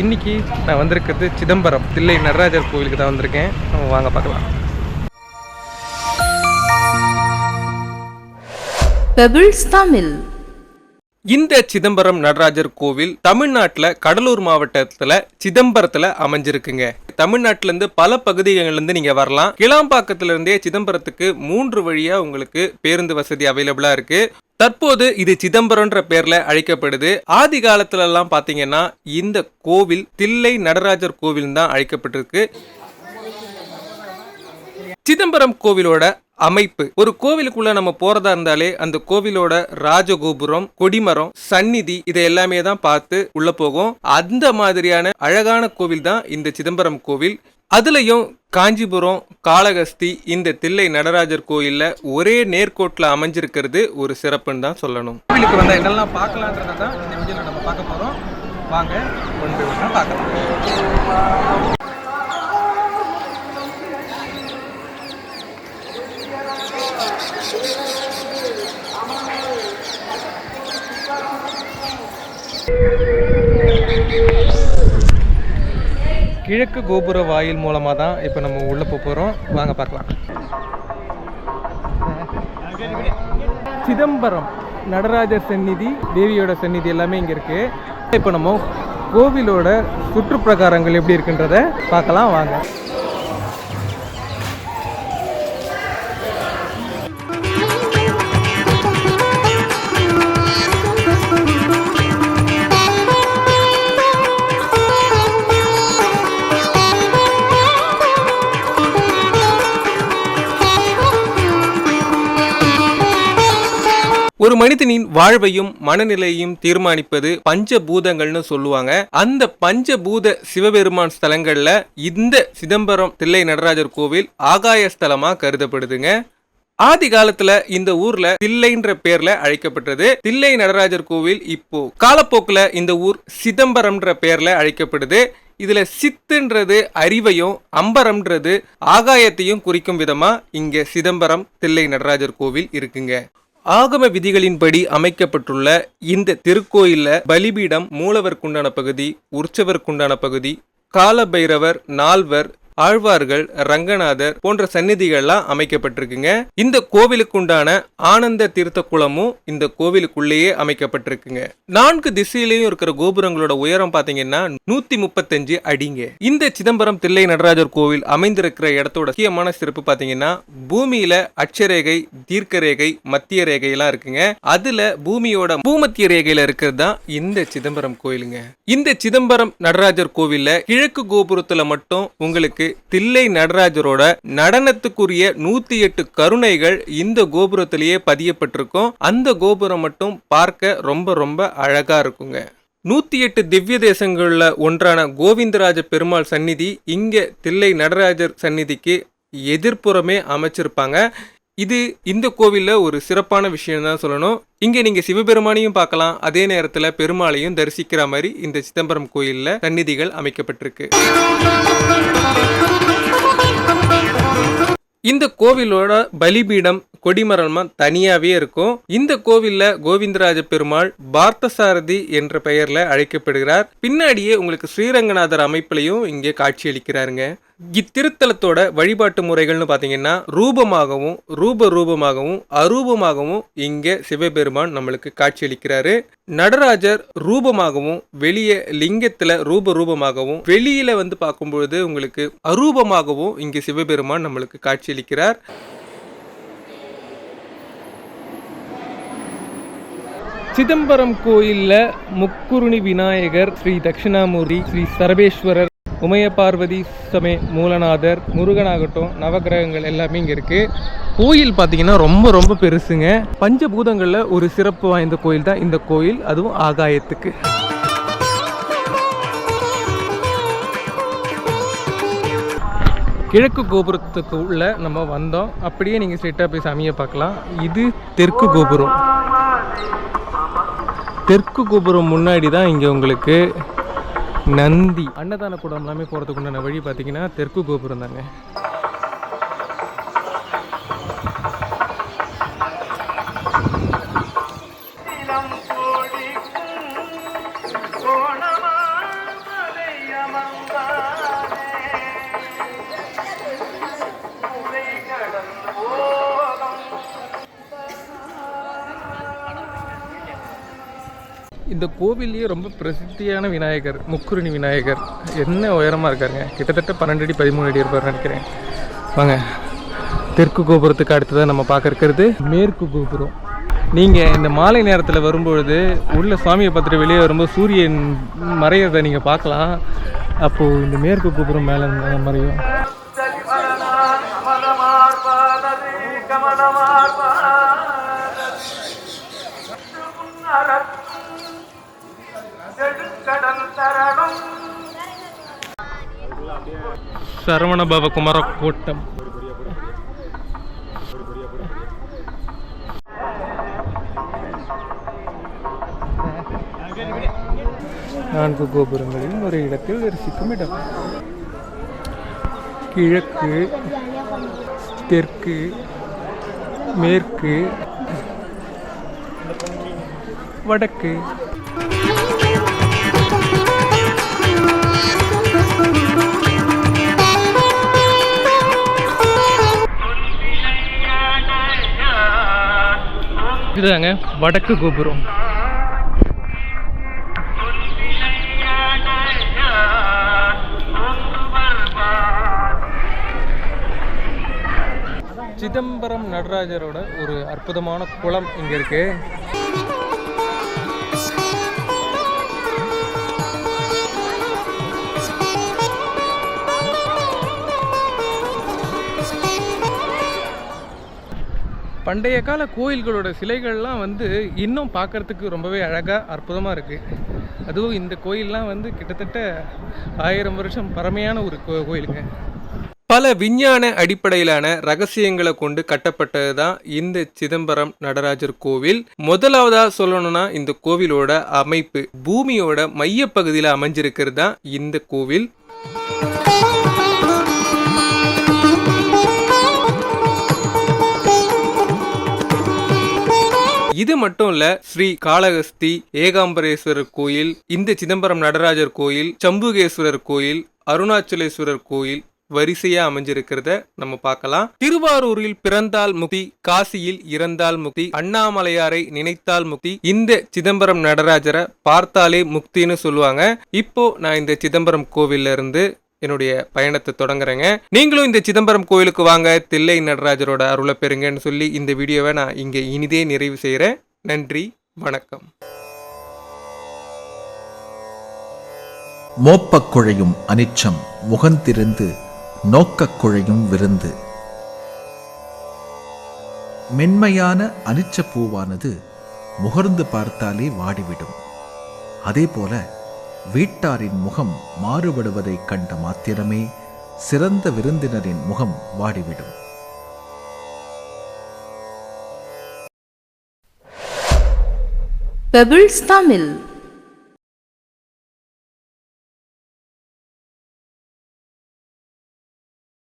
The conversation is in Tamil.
இன்னைக்கு நான் வந்திருக்கிறது சிதம்பரம். தில்லை நடராஜர் கோவிலுக்கு தான் வந்திருக்கேன். நம்ம வாங்க பார்க்கலாம். பெபிள்ஸ் தமிழ் இந்த சிதம்பரம் நடராஜர் கோவில் தமிழ்நாட்டில் கடலூர் மாவட்டத்தில் சிதம்பரத்தில் அமைஞ்சிருக்குங்க. தமிழ்நாட்டிலேருந்து பல பகுதிகளிலிருந்து நீங்கள் வரலாம். கிளாம்பாக்கத்திலிருந்தே சிதம்பரத்துக்கு மூன்று வழியாக உங்களுக்கு பேருந்து வசதி அவைலபிளாக இருக்குது தற்போது இது சிதம்பரம்ன்ற பேர்ல அழைக்கப்படுது. ஆதி காலத்துல எல்லாம் பாத்தீங்கன்னா இந்த கோவில் தில்லை நடராஜர் கோவில் தான் அழைக்கப்பட்டிருக்கு. சிதம்பரம் கோவிலோட அமைப்பு. ஒரு கோவிலுக்குள்ள நம்ம போறதா இருந்தாலே அந்த கோவிலோட ராஜகோபுரம் கொடிமரம் சந்நிதி இதை எல்லாமே தான் பார்த்து உள்ள போகும். அந்த மாதிரியான அழகான கோவில் தான் இந்த சிதம்பரம் கோவில். அதுலயும் காஞ்சிபுரம் காளகஸ்தி இந்த தில்லை நடராஜர் கோயில்ல ஒரே நேர்கோட்டில் அமைஞ்சிருக்கிறது ஒரு சிறப்புன்னு தான் சொல்லணும். கோவிலுக்கு வந்த என்னெல்லாம் பார்க்கலான்றதை தான் இந்த வீடியோவில் நம்ம பார்க்க போறோம். வாங்க ஒன்று ஒன்றா பார்க்கலாம். கிழக்கு கோபுர வாயில் மூலமாக தான் இப்போ நம்ம உள்ளே போக போகிறோம் வாங்க பார்க்கலாம். சிதம்பரம் நடராஜர் சந்நிதி தேவியோட சந்நிதி எல்லாமே இங்கே இருக்குது இப்போ நம்ம கோவிலோட சுற்றுப்பிரகாரங்கள் எப்படி இருக்குன்றத பார்க்கலாம். வாங்க. ஒரு மனிதனின் வாழ்வையும் மனநிலையையும் தீர்மானிப்பது பஞ்சபூதங்கள்னு சொல்லுவாங்க. அந்த பஞ்சபூத சிவபெருமான் ஸ்தலங்கள்ல இந்த சிதம்பரம் தில்லை நடராஜர் கோவில் ஆகாய ஸ்தலமா கருதப்படுதுங்க. ஆதி காலத்துல இந்த ஊர்ல தில்லைன்ற பேர்ல அழைக்கப்பட்டது. தில்லை நடராஜர் கோவில் இப்போ காலப்போக்குல இந்த ஊர் சிதம்பரம்ன்ற பேர்ல அழைக்கப்படுது. இதுல சித்துன்றது அறிவையும் அம்பரம்ன்றது ஆகாயத்தையும் குறிக்கும் விதமா இங்க சிதம்பரம் தில்லை நடராஜர் கோவில் இருக்குங்க. ஆகம விதிகளின்படி அமைக்கப்பட்டுள்ள இந்த திருக்கோயில்ல பலிபீடம் மூலவர்க்குண்டான பகுதி உற்சவர்க்குண்டான பகுதி காலபைரவர் நால்வர் ஆழ்வார்கள் ரங்கநாதர் போன்ற சந்நிதிகள்லாம் அமைக்கப்பட்டிருக்குங்க. இந்த கோவிலுக்குண்டான ஆனந்த தீர்த்த குளமும் இந்த கோவிலுக்குள்ளேயே அமைக்கப்பட்டிருக்குங்க. நான்கு திசையிலையும் இருக்கிற கோபுரங்களோட உயரம் பாத்தீங்கன்னா நூத்தி முப்பத்தஞ்சு அடிங்க. இந்த சிதம்பரம் தில்லை நடராஜர் கோவில் அமைந்திருக்கிற இடத்தோட முக்கியமான சிறப்பு பாத்தீங்கன்னா பூமியில அட்சரேகை தீர்க்க ரேகை மத்திய ரேகை எல்லாம் இருக்குங்க. அதுல பூமியோட பூமத்திய ரேகையில இருக்கிறது தான் இந்த சிதம்பரம் கோயிலுங்க. இந்த சிதம்பரம் நடராஜர் கோவில்ல கிழக்கு கோபுரத்துல மட்டும் உங்களுக்கு தில்லை நடராஜரோட நடனத்துக்குரிய நூத்தி எட்டு கருணைகள் இந்த கோபுரத்திலேயே பதியப்பட்டிருக்கும். அந்த கோபுரம் மட்டும் பார்க்க ரொம்ப ரொம்ப அழகா இருக்குங்க. நூத்தி எட்டு திவ்ய தேசங்களில் ஒன்றான கோவிந்தராஜ பெருமாள் சந்நிதி இங்க தில்லை நடராஜர் சந்நிதிக்கு எதிர்ப்புறமே அமைச்சிருப்பாங்க. இது இந்த கோவிலில் ஒரு சிறப்பான விஷயம் தான் சொல்லணும். இங்கே நீங்க சிவபெருமானையும் பார்க்கலாம். அதே நேரத்தில் பெருமாளையும் தரிசிக்கிற மாதிரி இந்த சிதம்பரம் கோயிலில் சந்நிதிகள் அமைக்கப்பட்டிருக்கு. இந்த கோவிலோட பலிபீடம் கொடிமரமா தனியாவே இருக்கும். இந்த கோவில்ல கோவிந்தராஜ பெருமாள் பார்த்தசாரதி என்ற பெயர்ல அழைக்கப்படுகிறார். பின்னாடியே உங்களுக்கு ஸ்ரீரங்கநாதர் அமைப்பிலையும் இங்கே காட்சியளிக்கிறாருங்க. இத்திருத்தலத்தோட வழிபாட்டு முறைகள்னு பார்த்தீங்கன்னா ரூபமாகவும் ரூப ரூபமாகவும் அரூபமாகவும் இங்கே சிவபெருமான் நம்மளுக்கு காட்சியளிக்கிறாரு. நடராஜர் ரூபமாகவும் வெளியே லிங்கத்தில் ரூப ரூபமாகவும் வெளியில வந்து பார்க்கும்பொழுது உங்களுக்கு அரூபமாகவும் இங்கே சிவபெருமான் நம்மளுக்கு காட்சியளிக்கிறார். சிதம்பரம் கோயிலில் முக்குருணி விநாயகர் ஸ்ரீ தட்சிணாமூர்த்தி ஸ்ரீ சரபேஸ்வரர் உமைய பார்வதி சமே மூலநாதர் முருகனாகட்டும் நவகிரகங்கள் எல்லாமே இங்கே இருக்குது கோயில் பார்த்தீங்கன்னா ரொம்ப ரொம்ப பெருசுங்க. பஞ்சபூதங்களில் ஒரு சிறப்பு வாய்ந்த கோயில் தான் இந்த கோயில். அதுவும் ஆகாயத்துக்கு. கிழக்கு கோபுரத்துக்கு உள்ள நம்ம வந்தோம். அப்படியே நீங்கள் ஸ்ட்ரெயிட்டாக போய் சாமியை பார்க்கலாம். இது தெற்கு கோபுரம். தெற்கு கோபுரம் முன்னாடி தான் இங்கே உங்களுக்கு நந்தி. அன்னதான கூடம் எல்லாமே போகிறதுக்கு உண்டான வழி பார்த்தீங்கன்னா தெற்கு கோபுரம் தாங்க இந்த கோவில்லையே ரொம்ப பிரசித்தியான விநாயகர் முக்குருணி விநாயகர். என்ன உயரமாக இருக்காருங்க? கிட்டத்தட்ட பன்னெண்டு அடி பதிமூணு அடி இருப்பார் நினைக்கிறேன். வாங்க. தெற்கு கோபுரத்துக்கு அடுத்ததாக நம்ம பார்க்க இருக்கிறது மேற்கு கோபுரம். நீங்கள் இந்த மாலை நேரத்தில் வரும்பொழுது உள்ள சுவாமியை பார்த்துட்டு வெளியே வரும்போது சூரியன் மறையிறதை நீங்கள் பார்க்கலாம். அப்போது இந்த மேற்கு கோபுரம் மேலே மறையும்? சரவண பவ குமார நான்கு கோபுரங்களில் ஒரு இடத்தில் தரிசிக்கும் இடம். கிழக்கு தெற்கு மேற்கு வடக்கு. இதுதாங்க வடக்கு கோபுரம். சிதம்பரம் நடராஜரோட ஒரு அற்புதமான குளம் இங்க இருக்கு. பண்டைய கால கோயில்களோட சிலைகள்லாம் வந்து இன்னும் பார்க்கறதுக்கு ரொம்பவே அழகாக அற்புதமாக இருக்குது அதுவும் இந்த கோயில்லாம் வந்து கிட்டத்தட்ட ஆயிரம் வருஷம் பழமையான ஒரு கோ கோயிலுங்க. பல விஞ்ஞான அடிப்படையிலான ரகசியங்களை கொண்டு கட்டப்பட்டது தான் இந்த சிதம்பரம் நடராஜர் கோவில். முதலாவதா சொல்லணும்னா இந்த கோவிலோட அமைப்பு பூமியோட மையப்பகுதியில் அமைஞ்சிருக்கிறது தான் இந்த கோவில். இது மட்டும் இல்ல ஸ்ரீ காளஹஸ்தி ஏகாம்பரேஸ்வரர் கோயில் இந்த சிதம்பரம் நடராஜர் கோயில் சம்புகேஸ்வரர் கோயில் அருணாச்சலேஸ்வரர் கோயில் வரிசையா அமைஞ்சிருக்கிறத நம்ம பார்க்கலாம். திருவாரூரில் பிறந்தால் முக்தி காசியில் இறந்தால் முக்தி அண்ணாமலையாரை நினைத்தால் முக்தி இந்த சிதம்பரம் நடராஜரை பார்த்தாலே முக்தின்னு சொல்லுவாங்க. இப்போ நான் இந்த சிதம்பரம் கோவில்ல இருந்து என்னுடைய பயணத்தை தொடங்குறேங்க. நீங்களும் இந்த சிதம்பரம் கோயிலுக்கு வாங்க தில்லை நடராஜரோட அருளை பெறுங்கன்னு சொல்லி இந்த வீடியோவை நான் இங்கே இனிதே நிறைவு செய்கிறேன் நன்றி வணக்கம். மோப்பக் குழையும் அனிச்சம் முகந்திருந்து நோக்கக் குழையும் விருந்து. மென்மையான அனிச்ச பூவானது முகர்ந்து பார்த்தாலே வாடிவிடும். அதேபோல வீட்டாரின் முகம் மாறுபடுவதைக் கண்ட மாத்திரமே சிறந்த விருந்தினரின் முகம் வாடிவிடும். பெபிள்ஸ் தமிழ்